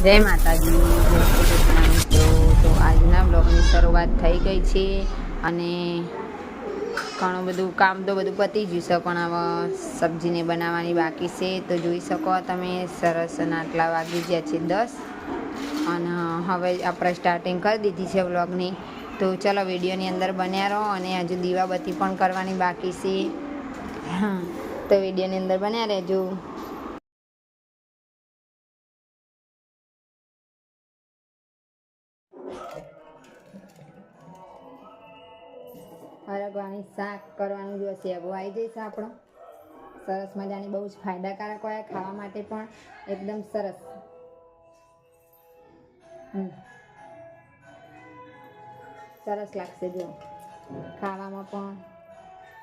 જય માતાજી. જય તો આજના બ્લોગની શરૂઆત થઈ ગઈ છે અને ઘણું બધું કામ તો બધું પતી ગયું છે, પણ હવે સબ્જીને બનાવવાની બાકી છે. તો જોઈ શકો તમે, સરસ આટલા વાગી ગયા છે દસ. અને હવે આપણે સ્ટાર્ટિંગ કરી દીધી છે બ્લોગની તો ચલો વિડીયોની અંદર બન્યા રહો અને હજુ દીવાબત્તી પણ કરવાની બાકી છે. હા તો વિડીયોની અંદર બન્યા રહેજો. હરગવાની શાક કરવાનું જો સેવો આવી જઈશ આપણો. સરસ મજાની બહુ જ ફાયદાકારક હોય, ખાવા માટે પણ એકદમ સરસ. સરસ લાગશે જો, ખાવામાં પણ.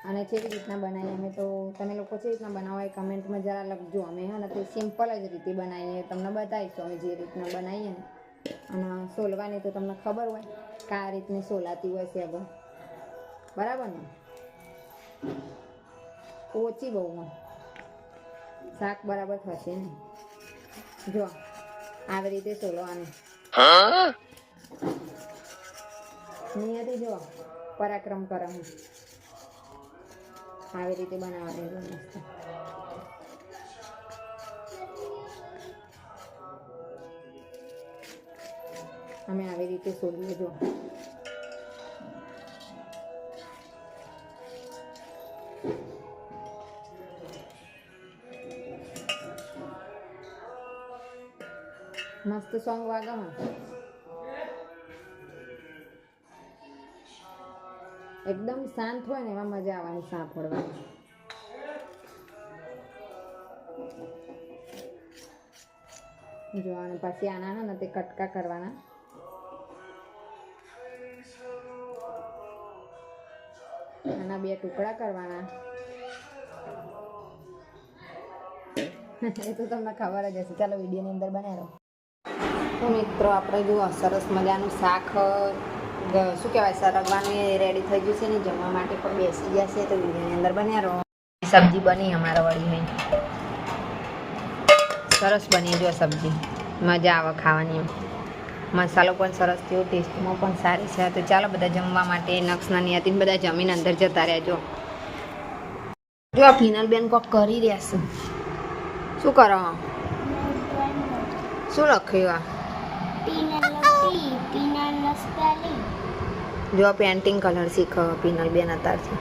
અને કેવી રીતના બનાવીએ અમે તો, તમે લોકો કેવી રીતના બનાવો એ કમેન્ટમાં જરા લખજો. અમે હા ને તે સિમ્પલ જ રીતે બનાવીએ, તમને બતાવીશું અમે જે રીતના બનાવીએ ને. અને સોલવાની તો તમને ખબર હોય કે આ રીતની સોલાતી હોય છે આગળ બરાબર ને? ઓછી બહુ શાક બરાબર થશે ને જો, આવી રીતે સોલવાનું. નિયતિ જો, પરાક્રમ કરવાનું આવી રીતે બનાવવાની મસ્ત. અમે આવી રીતે સોલીએ જો. મસ્ત સોંગ વાગે એકદમ શાંત હોય ને એમાં મજા આવવાની સાંભળવાની. જોવાનું પછી આના ને તે કટકા કરવાના. આના બે ટુકડા કરવાના. એ તો તમને ખબર જ હશે. ચાલો વિડીયોની અંદર બનાવો તો મિત્રો, આપણે જુઓ, સરસ મજાનું શાક શું કહેવાય, સરગવાનું એ રેડી થઈ ગયું છે ને, જમવા માટે પણ બેસી ગયા છે. તો વિડીયોની અંદર બન્યા રહો સબ્જી બની અમારા વળી સરસ બની જો સબ્જી. મજા આવે ખાવાની મસાલો પણ સરસ થયો, ટેસ્ટમાં પણ સારી છે. તો ચાલો બધા જમવા માટે નક્ષના નિયતિ બધા જમીન અંદર જતા રહેજો. જો આ ફિનલબેન કોક કરી રહ્યા છે. શું કરો? શું લખ્યું આ? જો પેન્ટિંગ કલર શીખો પિનલબેન અત્યારથી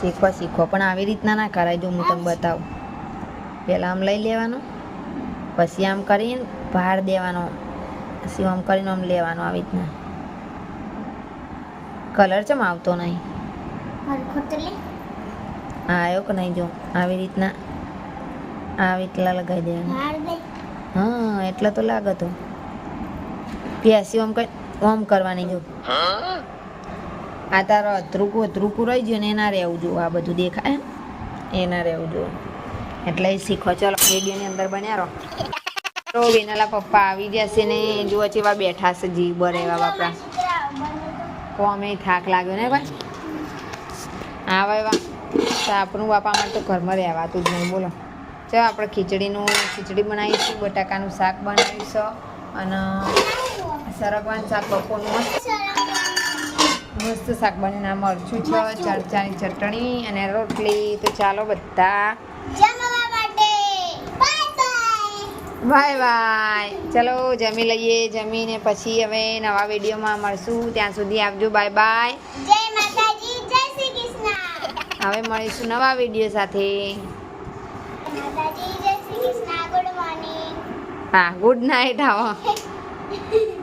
શીખવા શીખો. પણ આવી રીતના ના કરાય જો હું તમને બતાવું. પહેલાં આમ લઈ લેવાનું. પછી આમ કરીને ભાર દેવાનો. પછી આમ કરીને આમ લેવાનો આવી રીતના. કલર ચમ આવતો નહીં? હા આવ્યો કે નહીં જો? આવી રીતના. આવી રીતના લગાવી દેવાનું. હા એટલે તો લાગે તો. પ્યાસી ઓમ કઈ ઓમ કરવાની જો. આ તારો અધરૂકું અધરૂકું રહી ગયું ને એના રહેવું જો આ બધું દેખાય એના રહેવું જો. એટલે શીખો. ચાલો વિડીયોની અંદર બન્યા રહો. તો વિનાલા પપ્પા આવી જશે ને, જુઓ ચેવા બેઠા છે જી, બરે એવા બાપરા કોમે થાક લાગ્યો ને ભાઈ? હા ભાઈ વાહ આપણું બાપા માટે તો ઘરમાં રહેવાતું જ નહીં, બોલો. ચાલો, આપણે ખીચડીનું, ખીચડી બનાવીશું, બટાકાનું શાક બનાવીશું, અને સરગવાનું શાક, બપોરનું મસ્ત મસ્ત શાક બનીને મરચું છે, ચરચાની ચટણી અને રોટલી. તો ચાલો બધા બાય બાય. ચલો જમી લઈએ જમીને પછી હવે નવા વિડીયોમાં મળશું. ત્યાં સુધી આવજો બાય બાય. હવે મળીશું નવા વીડિયો સાથે. હા ગુડ નાઇટ આવો.